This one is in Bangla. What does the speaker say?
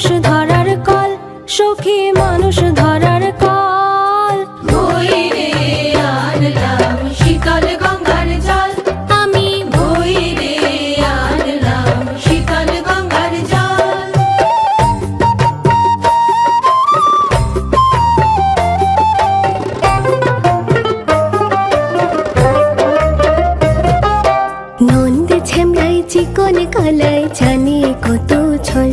মানুষ ধরার কল সখী মানুষ ধরার কল। বই রে আনলাম শীতল গঙ্গার জল। আমি বই রে আনলাম শীতল গঙ্গার জল। নন্দ ছেমলাই চিকন কলাই জানে কত ছল।